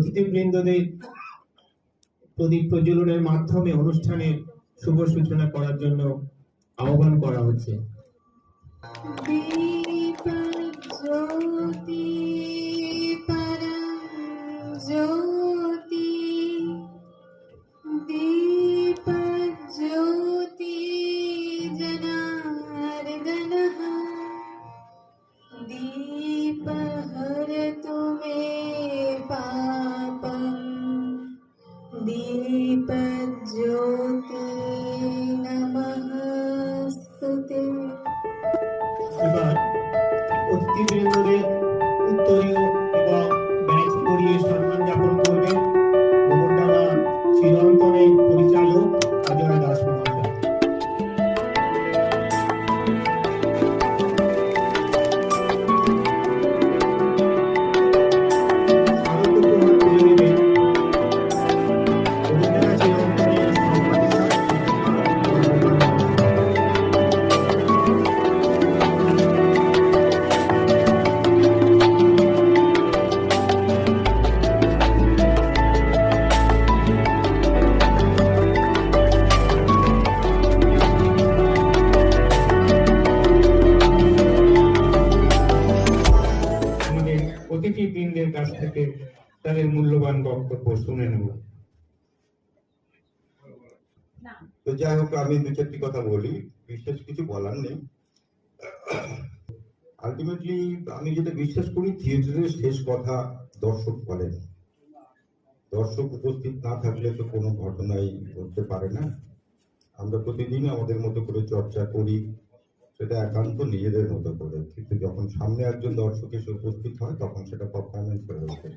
অতিথিবৃন্দদের প্রদীপ প্রজ্বলনের মাধ্যমে অনুষ্ঠানের শুভ সূচনা করার জন্য আহ্বান করা হচ্ছে। জ্যোতি। আলটিমেটলি আমি যেটা বিশ্বাস করি, থিয়েটারের শেষ কথা দর্শক বলেন। দর্শক উপস্থিত না থাকলে তো কোনো ঘটনাই ঘটতে পারে না। আমরা প্রতিদিন আমাদের মতো করে চর্চা করি, সেটা একান্ত নিজেদের মতো করে। কিন্তু যখন সামনে একজন দর্শক এসে উপস্থিত হয়, তখন সেটা পারফরমেন্স হয়ে ওঠে।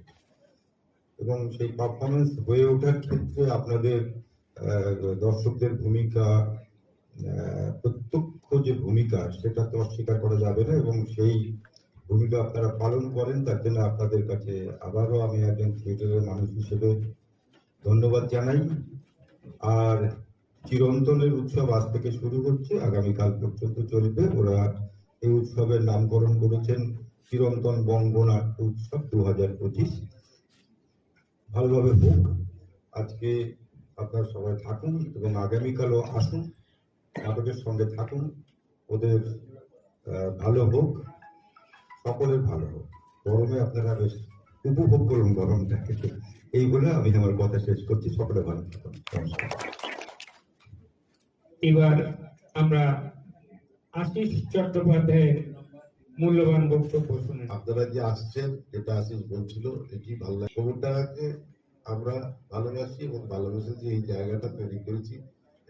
এবং সেই পারফরমেন্স হয়ে ওঠার ক্ষেত্রে আপনাদের দর্শকদের ভূমিকা প্রত্যক্ষ যে ভূমিকা, সেটা তো অস্বীকার করা যাবে না এবং সেই ভূমিকা আপনারা পালন করেন, তার জন্য আপনাদের কাছে আবারও আমি একজন থিয়েটারের মানুষ হিসেবে ধন্যবাদ জানাই। আর চিরন্তনের উৎসব আজ থেকে শুরু হচ্ছে, আগামীকাল পর্যন্ত চলবে। ওরা এই উৎসবের নামকরণ করেছেন চিরন্তন বঙ্গনাট্য উৎসব দু হাজার পঁচিশ। ভালোভাবে হোক, আজকে আপনারা সবাই থাকুন এবং আগামীকালও আসুন। নাটকের সঙ্গে থাকুন। ওদের ভালো হোক সকলের ভালো হোক। গরমে আপনারা বেশ উপভোগ করুন গরমটাকে এই বলে আমি আমার কথা শেষ করছি। সকলে ভালো থাকুন। এবার আমরা আশিস চট্টোপাধ্যায়ের মূল্যবান বক্তব্য শুনে আপনারা যে আসছেন এটা আশিস বলছিল এটি ভালো লাগে। খবরটাকে আমরা ভালোবাসি এবং ভালোবেসে যে এই জায়গাটা তৈরি করেছি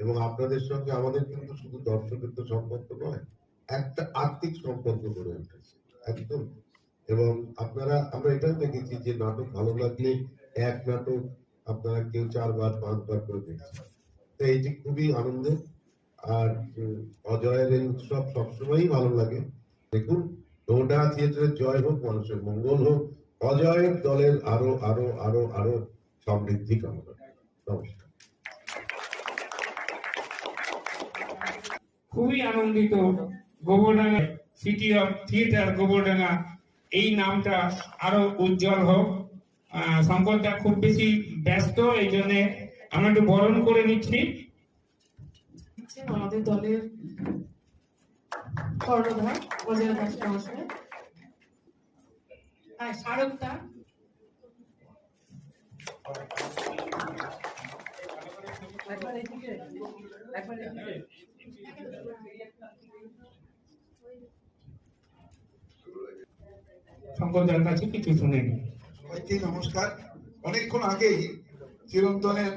এবং আপনাদের সঙ্গে আমাদের কিন্তু শুধু দর্শকের তো সম্পর্ক নয়, একটা আর্থিক সম্পর্ক গড়ে উঠেছে, একদম। এবং আপনারা, আমরা এটাও দেখেছি যে নাটক ভালো লাগলে এক নাটক আপনারা কেউ চারবার, পাঁচবার করে দেখছেন। তো এইটি খুবই আনন্দের আর অজয়ের এই উৎসব সবসময়ই ভালো লাগে। দেখুন, নোটা থিয়েটারের জয় হোক, মানুষের মঙ্গল হোক, অজয়ের দলের আরও আরও আরও আরও সমৃদ্ধি কামনা নমস্কার। খুবই আনন্দিত Gobardanga city of theatre Gobardanga. এই নামটা আরও উজ্জ্বল হোক। শঙ্করদা খুব বেশি ব্যস্ত এই জন্যে আমরা একটু বরণ করে নিচ্ছি। আমাদের দলের কর্ণধার অজয় দাস মহাশয়। আর স্মারকটা একবার এদিকে, একবার এদিকে। শঙ্করদার নমস্কার। অনেকক্ষণ আগেই চিরন্তনের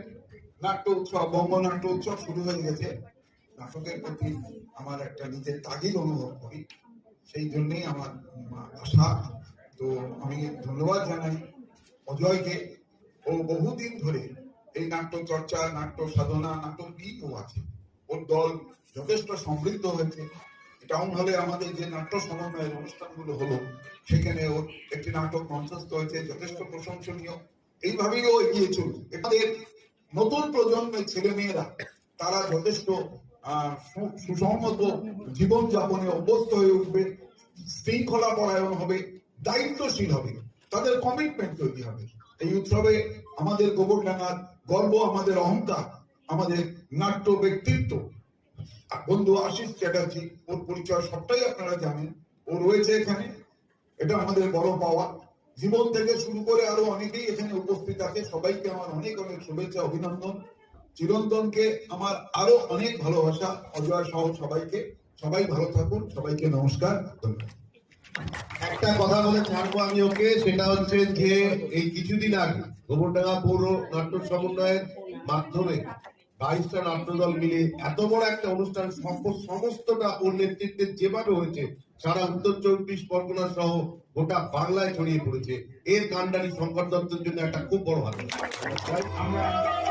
নাট্য উৎসব বঙ্গনাট্য উৎসব শুরু হয়ে গেছে। নাটকের প্রতি আমার একটা নিজের তাগিদ অনুভব করি। সেই জন্যই আমার আশা। তো আমি ধন্যবাদ জানাই অজয়কে। ও বহুদিন ধরে এই নাট্য চর্চা, নাট্য সাধনা নাটকবিদ ও আছে। ওর দল যথেষ্ট সমৃদ্ধ হয়েছে। টাউন হলে আমাদের যে নাট্য সমন্বয়ের অনুষ্ঠানগুলো হলো সেখানে একটি নাটক মঞ্চস্থ হয়েছে, যথেষ্ট প্রশংসনীয়। এইভাবেই ও এগিয়ে চলবে এদের নতুন প্রজন্মের ছেলে মেয়েরা তারা যথেষ্ট সুসংহত জীবন যাপনে অভ্যস্ত হয়ে উঠবে শৃঙ্খলা পরায়ণ হবে, দায়িত্বশীল হবে, তাদের কমিটমেন্ট তৈরি হবে। এই উৎসবে আমাদের গোবরডাঙ্গার গর্ব, আমাদের অহংকার, আমাদের নাট্য ব্যক্তিত্ব বন্ধু আশিস চ্যাটার্জি, ওর পরিচয় সবটাই আপনারা জানেন। ও রয়েছে এখানে। এটা আমাদের বড় পাওয়া। জীবন থেকে শুরু করে আরও অনেকেই এখানে উপস্থিত আছে। সবাইকে আমার অনেক অনেক শুভেচ্ছা, অভিনন্দন। চিরন্তনকে আমার আরও অনেক ভালোবাসা। অজয় সহ সবাইকে। সবাই ভালো থাকুন। সবাইকে নমস্কার। একটা কথা বলে ছাড়বো আমি ওকে, সেটা হচ্ছে যে এই কিছুদিন আগে গোবরডাঙ্গা পৌর নাট্য সমন্বয়ের মাধ্যমে বাইশটা নাট্যদল মিলে এত বড় একটা অনুষ্ঠান সম- সমস্তটা ওর নেতৃত্বে যেভাবে হয়েছে, সারা উত্তর চব্বিশ পরগনা সহ গোটা বাংলায় ছড়িয়ে পড়েছে। এর কান্ডারি শঙ্কর দত্তের জন্য একটা খুব বড় হাত। আমরা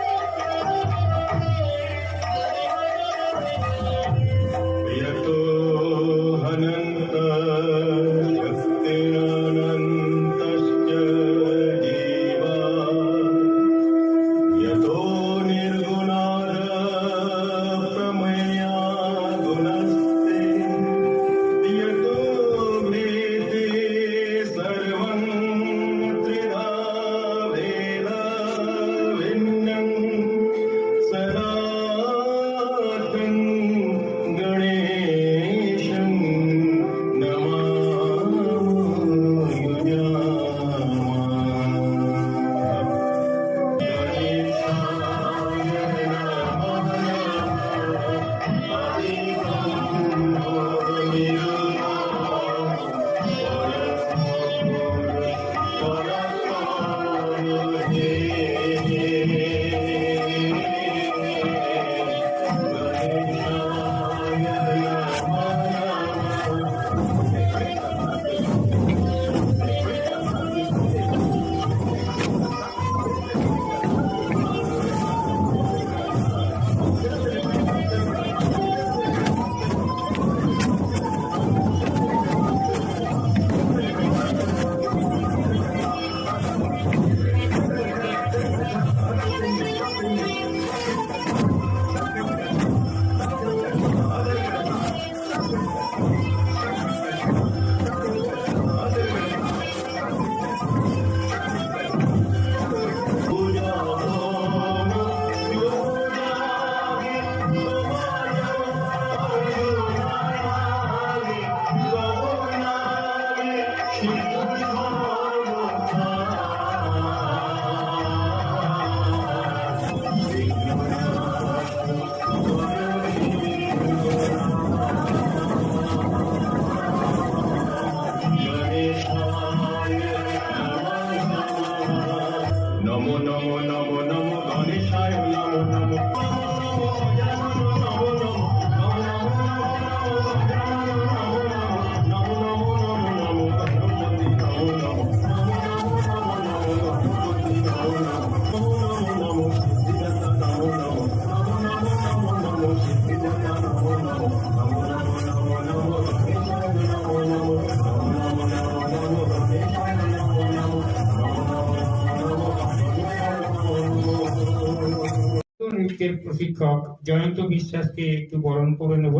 নৃত্যের প্রশিক্ষক জয়ন্ত বিশ্বাসকে একটু বরণ করে নেব।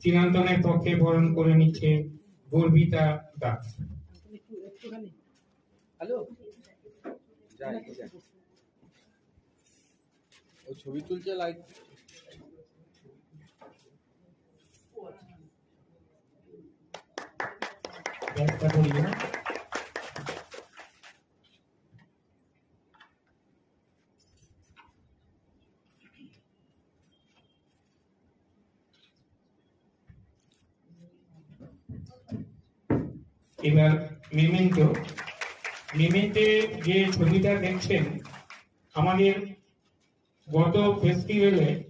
চিরন্তনের পক্ষে বরণ করে নিচ্ছে গর্বিতা দাস। হ্যালো? ও ছবি তুলছে লাইট ব্যাগটা করিয়ে এবার মেমেন্টো, মেমেন্টে যে ছবিটা দেখছেন, আমাদের গত ফেস্টিভ্যালে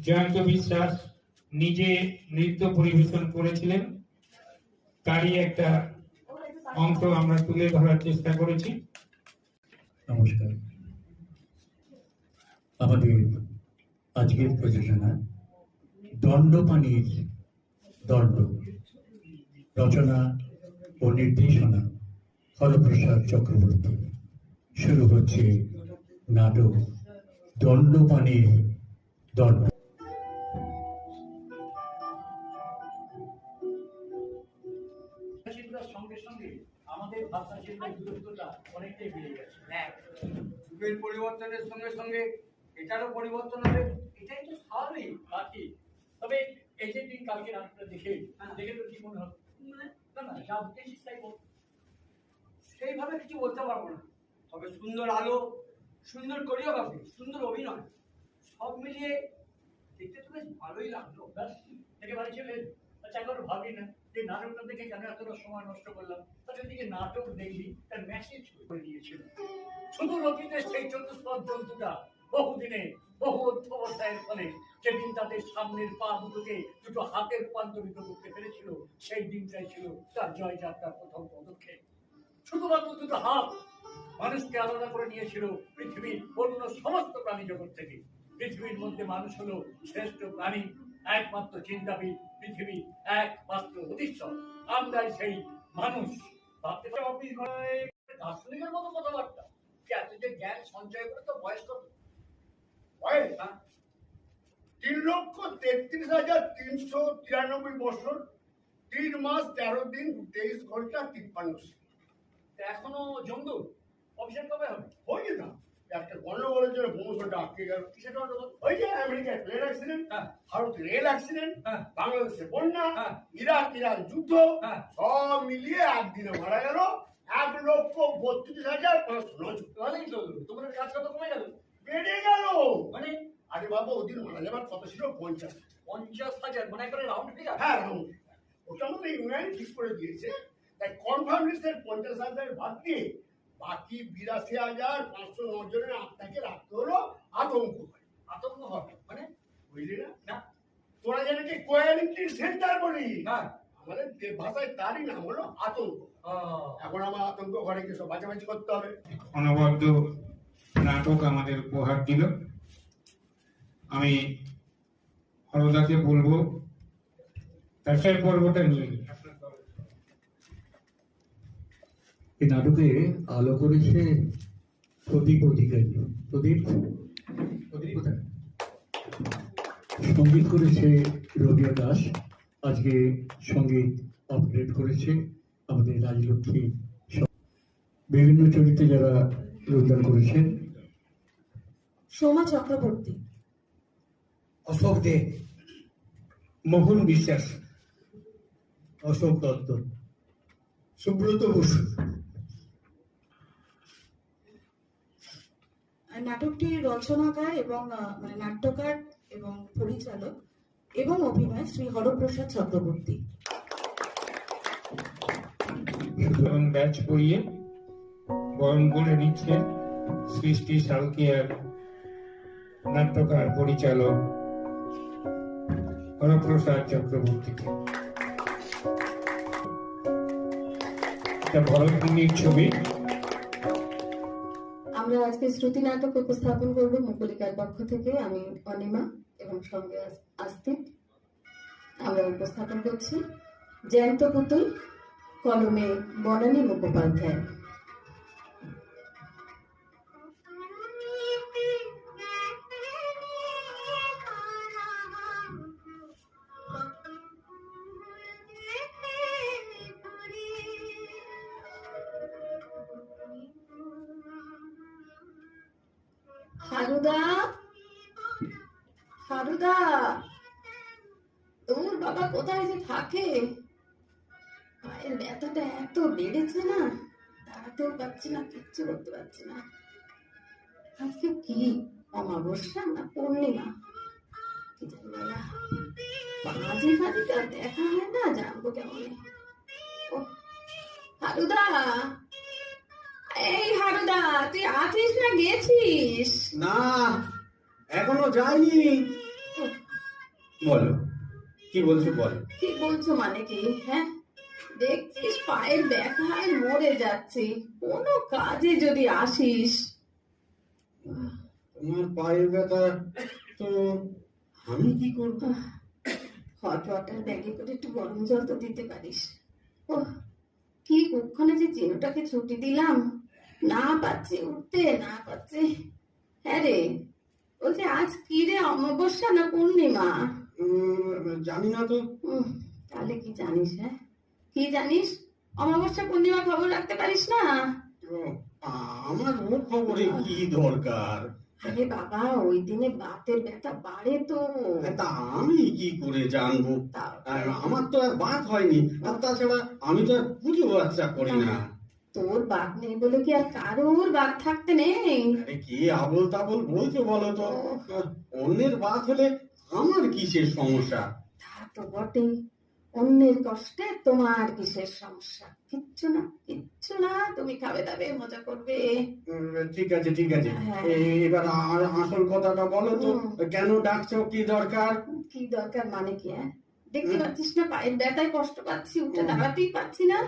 জয়ন্ত বিশ্বাস নিজে নৃত্য পরিবেশন করেছিলেন। তারই একটা অংশ আমরা তুলে ধরার চেষ্টা করেছি। নমস্কার। আমাদের আজকের প্রযোজনা দণ্ডপানির দণ্ড। রচনা ও নির্দেশনা হরপ্রসাদ চক্রবর্তী। শুরু হচ্ছে নাটক দণ্ডপানির দণ্ড। সঙ্গে সঙ্গে আমাদের ভাষা শিল্পের দূরত্বটা অনেকটাই বেড়ে গেছে। হ্যাঁ। যুগের পরিবর্তনের সঙ্গে সঙ্গে এটারও পরিবর্তন হবে এটাই তো স্বাভাবিক বাকি। তবে এই যে দিন কালকে নাটকটা দেখে দেখে তো কি মনে হবে সেইভাবে কিছু বলতে পারব না। তবে সুন্দর আলো, সুন্দর কোরিওগ্রাফি সুন্দর অভিনয়, সব মিলিয়ে দেখতে তো বেশ ভালোই লাগল। একেবারে চলে আচ্ছা একবার ভাবি না যে নাটকটা দেখে কেন এতটা সময় নষ্ট করলাম। তাহলে দিকে নাটক দেখলি তার মেসেজ করে দিয়েছিল। শুধু অতীতের সেই চতুষ্পদ জন্তুটা বহুদিনে ফলে তাদের সামনের পা দুটোকে দুটো হাতে রূপান্তরিত করতে পেরেছিল, সেই দিনটাই ছিল তার প্রথম পদক্ষেপ। শুধুমাত্র দুটো হাত মানুষকে আলাদা করে নিয়েছিল পৃথিবীর অন্য সমস্ত প্রাণী জগৎ থেকে। পৃথিবীর মধ্যে মানুষ হলো শ্রেষ্ঠ প্রাণী, একমাত্র চিন্তাবিদ পৃথিবীর একমাত্র অধীশ্বর। আমরাই সেই মানুষ। ভাবতে অফিস দার্শনিকের মতো কথাবার্তা। এত যে জ্ঞান সঞ্চয় করে তো বয়স কত তিন লক্ষ তেত্রিশ হাজার তিনশো তিরানব্বই বছর তিন মাস তেরো দিন তেইশ ঘণ্টা তিপ্পান্ন এখনও জমদূর অফিসের কবে হবে? হয়ে না একটা গন্ডগোলের জন্য বংশটা আটকে গেল। ওই যে আমেরিকায় প্লেন অ্যাক্সিডেন্ট। ভারতে রেল অ্যাক্সিডেন্ট হ্যাঁ। বাংলাদেশে বন্যা হ্যাঁ। ইরাক ইরান যুদ্ধ হ্যাঁ। সব মিলিয়ে একদিনে মারা গেল। এক লক্ষ বত্রিশ হাজার পাঁচশো নজন তাহলেই তো তোমাদের কাজ কত কমে গেল? বেড়ে গেল। মানে আরে বাবা ওদিন মারা যাবার কত ছিল? পঞ্চাশ। পঞ্চাশ হাজার মানে একবারে রাউন্ড ফিগার হ্যাঁ রাউন্ড ওটা আমাদের ইউনিয়ন ঠিক করে দিয়েছে। তাই কনফার্ম লিস্টের পঞ্চাশ হাজার বাদ দিয়ে বাকি বিরাশি হাজার পাঁচশো জনের আত্মাকে রাখতে হলো আতঙ্ক। আতঙ্ক হবে মানে? বুঝলি না? না। তোরা যেটাকে কোয়ারেন্টিন সেন্টার বলি? হ্যাঁ আমাদের যে ভাষায় তারই নাম হলো আতঙ্ক। আহ, এখন আমার আতঙ্ক ঘরে গিয়ে সব বাঁচাবাচি করতে হবে। অনবদ্য নাটক আমাদের উপহার দিল। আমি হরদাকে বলব সেই পর্বটা নিয়ে এই নাটকে আলো করেছে প্রদীপ অধিকারী। প্রদীপ? সংগীত করেছে রবিয়া দাস। আজকে সংগীত অপারেট করেছে আমাদের রাজলক্ষ্মী। বিভিন্ন চরিত্রে যারা যোগদান করেছেন সোমা চক্রবর্তী। অশোক দে মোহন বিশ্বাস অশোক দত্ত। সুব্রত বসু। নাটকটি রচনাকার এবং মানে নাট্যকার এবং পরিচালক এবং অভিনয় শ্রী হরপ্রসাদ চক্রবর্তী। এবং ব্যাচ পরিয়ে বরণ করে নিচ্ছে সৃষ্টি সালকিয়ার নাট্যকার পরিচালক হরপ্রসাদ চক্রবর্তীকে। আমরা আজকে শ্রুতি নাটক উপস্থাপন করব মুকুলিকার পক্ষ থেকে। আমি অনিমা এবং সঙ্গে আস- আস্তিক। আমরা উপস্থাপন করছি। জ্যান্ত পুতুল, কলমে বনানী মুখোপাধ্যায়। হারুদা হারুদা তোর বাবা কোথায় যে থাকে? পায়ের ব্যথাটা এত বেড়েছে না? দাঁড়াতেও পারছি না, কিচ্ছু করতে পারছি না। আজকে কি? অমাবস্যা না পূর্ণিমা? কি জানি বাবা। মাঝে মাঝে তো দেখা হয় না, জানব কেমন। ও হারুদা এই হারুদা তুই আছিস না? গেছিস? না এখনও যাইনি। বলো কি বলছো বলো? কি বলছো মানে কি? হ্যাঁ? দেখছিস পায়ের ব্যথায় মরে যাচ্ছি। কোনো কাজে যদি আসিস। তোমার পায়ের ব্যথা তো আমি কি করব? হট ওয়াটার ব্যাগে করে একটু গরম জল তো দিতে পারিস। ও কি ওখানে যে চিনুটাকে ছুটি দিলাম। না পাচ্ছে উঠতে না পাচ্ছে হ্যাঁ রে বলছি আজ কি রে অমাবস্যা না পূর্ণিমা? জানি না তো। তাহলে কি জানিস হ্যাঁ? কি জানিস? অমাবস্যা পূর্ণিমা খবর রাখতে পারিস না? আমার ও খবরে কি দরকার? আরে বাবা ওই দিনে বাতের ব্যথা বাড়ে তো। তা আমি কি করে জানব? আমার তো আর বাত হয়নি। আর তাছাড়া আমি তো আর পুজো বাচ্চা করি না। তোর বাত নেই বলে কি আর কারোর বাত থাকতে নেই? আরে কি আবল তাবল বলছো বলো তো? অন্যের বাত হলে আমার কিসের সমস্যা? তা তো বটেই। অন্যের কষ্টে তোমার কিসের সমস্যা? কিচ্ছু না কিচ্ছু না তুমি খাবে দাবে মজা করবে। ঠিক আছে ঠিক আছে। হ্যাঁ। এবার আসল কথাটা বলো তো। কেন ডাকছো? কি দরকার? কি দরকার মানে কি হ্যাঁ? দেখতে পাচ্ছিস না পায়ের ব্যথায় কষ্ট পাচ্ছি উঠে। দাঁড়াতেই পাচ্ছি না।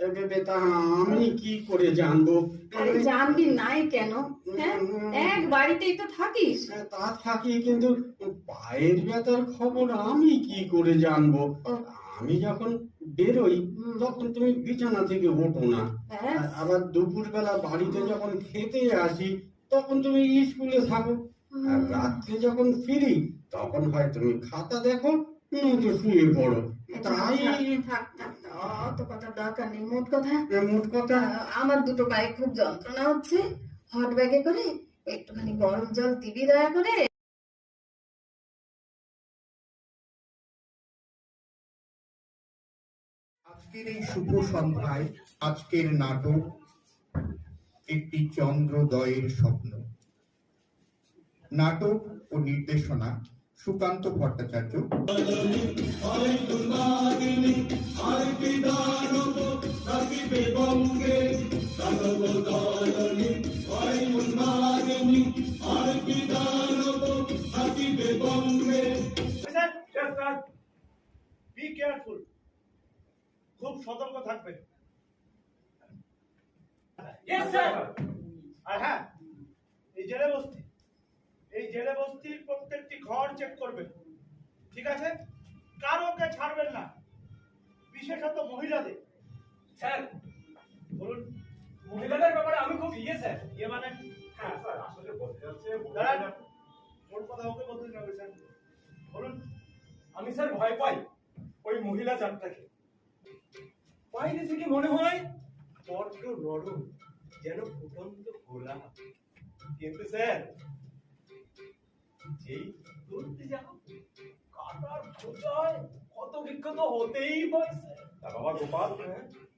আমি কি করে জানব? আরে জানবি নাই কেন? হ্যাঁ? এক বাড়িতেই তো থাকিস। তা থাকি কিন্তু পায়ের ব্যথার খবর আমি কি করে জানব? আমি যখন বেরোই তখন তুমি বিছানা থেকে ওঠো না। আর আবার দুপুরবেলা বাড়িতে যখন খেতে আসি তখন তুমি স্কুলে থাকো। আর রাত্রে যখন ফিরি তখন হয় তুমি খাতা দেখো নয়তো শুয়ে পড়ো। তাই? থাক থাক থাক, অত কথা দরকার নেই মোট কথা। মোট কথা? আমার দুটো পায়ে খুব যন্ত্রণা হচ্ছে। হট ব্যাগে করে একটুখানি গরম জল দিবি দয়া করে। আজকের এই শুভ সন্ধ্যায় আজকের নাটক একটি চন্দ্রোদয়ের স্বপ্ন। নাটক ও নির্দেশনা সুকান্ত ভট্টাচার্য। খুব সতর্ক থাকবেন। আর হ্যাঁ এই জেলে বস্তি। এই জেলে বস্তির প্রত্যেকটি ঘর চেক করবেন। ঠিক আছে? কারোকে ছাড়বেন না। বিশেষত মহিলাদের। স্যার বলুন। মহিলাদের ব্যাপারে আমি খুব ইয়ে স্যার। ইয়ে মানে? হ্যাঁ স্যার আসলে বলতে যাচ্ছে ওর কথা ওকে বলতে যাবে স্যার। বলুন। আমি স্যার ভয় পাই ওই মহিলা জাতটাকে। বাইরে থেকে মনে হয়? বড্ড নরম যেন ফুটন্ত গোলাপ কিন্তু স্যার যেই তুলতে যাও কাটার খোঁচায় কত বিক্ষত হতেই হয় স্যার তা বাবা গোপাল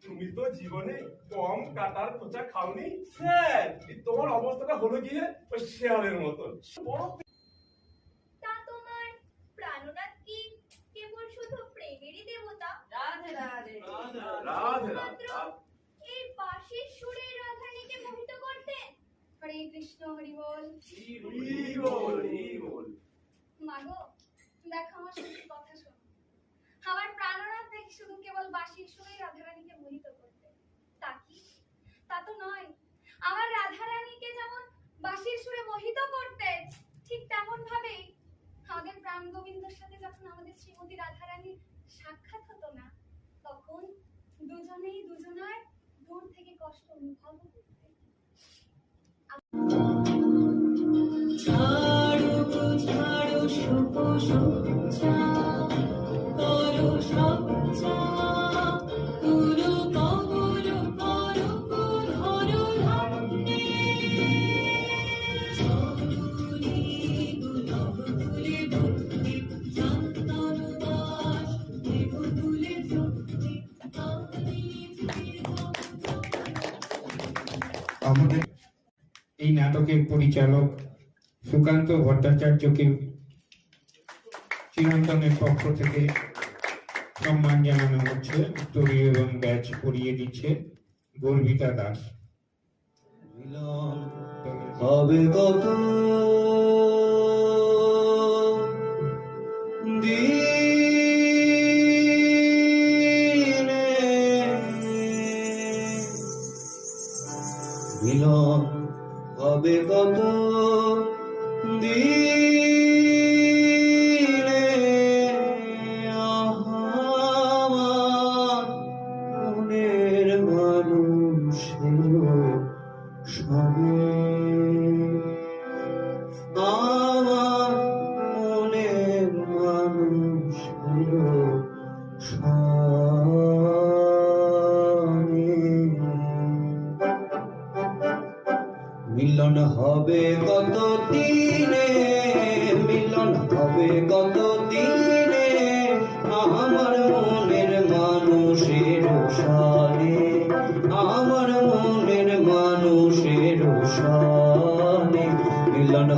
তুমি তো জীবনে কম কাটার খোঁচা খাওনি। স্যার! তোমার অবস্থাটা হলো গিয়ে ওই শেয়ালের মতন। বড় তা তোমার প্রাণনাথ কি কেবল শুধু প্রেমেরই দেবতা? রাধে রাধে। রাধে মাত্র এই বাঁশির সুরে রাধারানীকে মোহিত করতেন হরে কৃষ্ণ, হরি বল। মাগো, দেখো আমার কথা শোনো। আমার নাকি শুধু কেবল সুরেই রাধারানীকে মোহিত করতেন তা কি? তা তো নয়। আমার রাধারানীকে যেমন সুরে মোহিত করতেন ঠিক তেমন ভাবেই আমাদের প্রাণ গোবিন্দর সাথে যখন আমাদের শ্রীমতী রাধারানীর সাক্ষাৎ হতো না, তখন দুজনেই দুজনার দূর থেকে কষ্ট অনুভব আমাদের এই নাটকের পরিচালক সুকান্ত ভট্টাচার্যকে চিরন্তনের পক্ষ থেকে সম্মান জানানো হচ্ছে। উত্তরীয় এবং ব্যাচ পরিয়ে দিচ্ছে গর্বিতা দাস। হবে কত হবে কত আমার মনের মানুষ হলো মিলন হবে কত দিনে, মিলন হবে কত দিনে, আমার মনের মানুষের সারে আমার মনের মানুষের সারে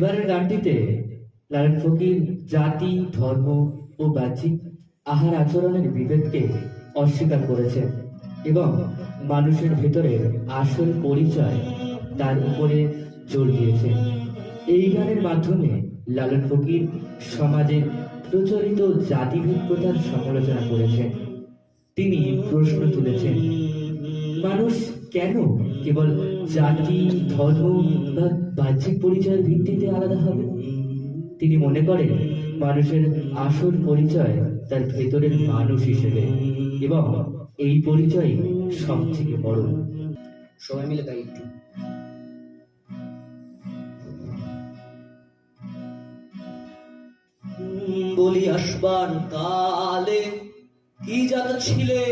এবারের গানটিতে লালন ফকির, জাতি, ধর্ম ও বাহ্যিক আহার আচরণের বিভেদকে অস্বীকার করেছেন এবং মানুষের ভেতরে আসল পরিচয় তার উপরে জোর দিয়েছে এই গানের মাধ্যমে লালন ফকির সমাজের প্রচলিত জাতিভেদ সমালোচনা করেছেন। তিনি প্রশ্ন তুলেছেন, মানুষ কেন কেবল জাতি, ধর্ম বা বাহ্যিক পরিচয়ের ভিত্তিতে আলাদা হবে। তিনি মনে করেন, মানুষের আসল পরিচয় তার ভেতরের মানুষ হিসেবে, এবং এই পরিচয় সব থেকে বড়। সবাই মিলে তাই একটু। বলি আসবার কালে কি জাত ছিলে?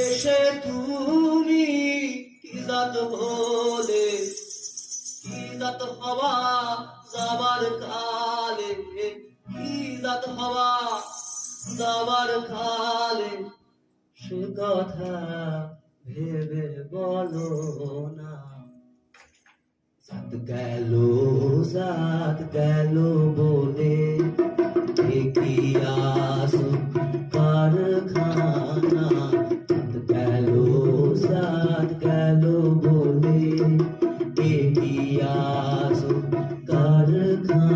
এসে তুমি কি জাত বলে? কি জাত হওয়া, যাবার কালে কি জাত হওয়া? যাবার কালে সে কথা ভেবে বলো না। সাত গেল সাত গেল বলে কি আসো আসো